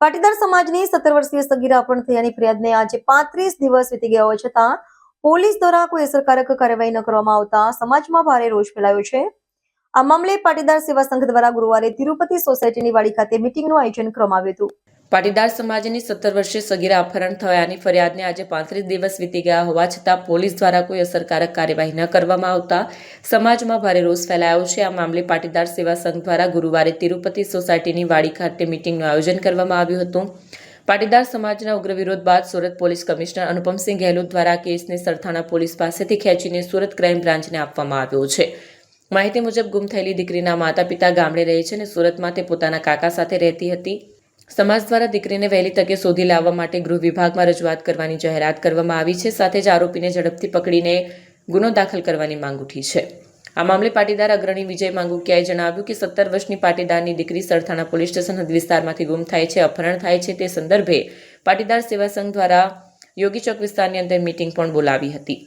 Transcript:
પાટીદાર સમાજની સત્તર વર્ષીય સગીરા અપહરણ થયાની ફરિયાદને આજે પાંત્રીસ દિવસ વીતી ગયા હોવા છતાં પોલીસ દ્વારા કોઈ અસરકારક કાર્યવાહી ન કરવામાં આવતા સમાજમાં ભારે રોષ ફેલાયો છે. આ મામલે પાટીદાર સેવા સંઘ દ્વારા ગુરુવારે તિરુપતિ સોસાયટીની વાડી ખાતે મિટિંગનું આયોજન કરવામાં આવ્યું હતું. પાટીદાર સમાજની સત્તર વર્ષે સગીરા અપહરણ થયાની ફરિયાદને આજે પાંત્રીસ દિવસ વીતી ગયા હોવા છતાં પોલીસ દ્વારા કોઈ અસરકારક કાર્યવાહી ન કરવામાં આવતા સમાજમાં ભારે રોષ ફેલાયો છે. આ મામલે પાટીદાર સેવા સંઘ દ્વારા ગુરુવારે તિરુપતિ સોસાયટીની વાડી ખાતે મિટિંગનું આયોજન કરવામાં આવ્યું હતું. પાટીદાર સમાજના ઉગ્ર વિરોધ બાદ સુરત પોલીસ કમિશનર અનુપમસિંહ ગહેલોત દ્વારા કેસને સરથાણા પોલીસ પાસેથી ખેંચીને સુરત ક્રાઇમ બ્રાન્ચને આપવામાં આવ્યો છે. માહિતી મુજબ ગુમ થયેલી દીકરીના માતા પિતા ગામડે રહે છે અને સુરતમાં તે પોતાના કાકા સાથે રહેતી હતી. સમાજ દ્વારા દીકરીને વહેલી તકે શોધી લાવવા માટે ગૃહ વિભાગમાં રજૂઆત કરવાની જાહેરાત કરવામાં આવી છે. સાથે જ આરોપીને ઝડપથી પકડીને ગુનો દાખલ કરવાની માંગ ઉઠી છે. આ મામલે પાટીદાર અગ્રણી વિજય માંગુકિયાએ જણાવ્યું કે સત્તર વર્ષની પાટીદારની દીકરી સરથાણા પોલીસ સ્ટેશન હદ વિસ્તારમાંથી ગુમ થાય છે, અપહરણ થાય છે. તે સંદર્ભે પાટીદાર સેવા સંઘ દ્વારા યોગી ચોક વિસ્તારની અંદર મીટિંગ પણ બોલાવી હતી.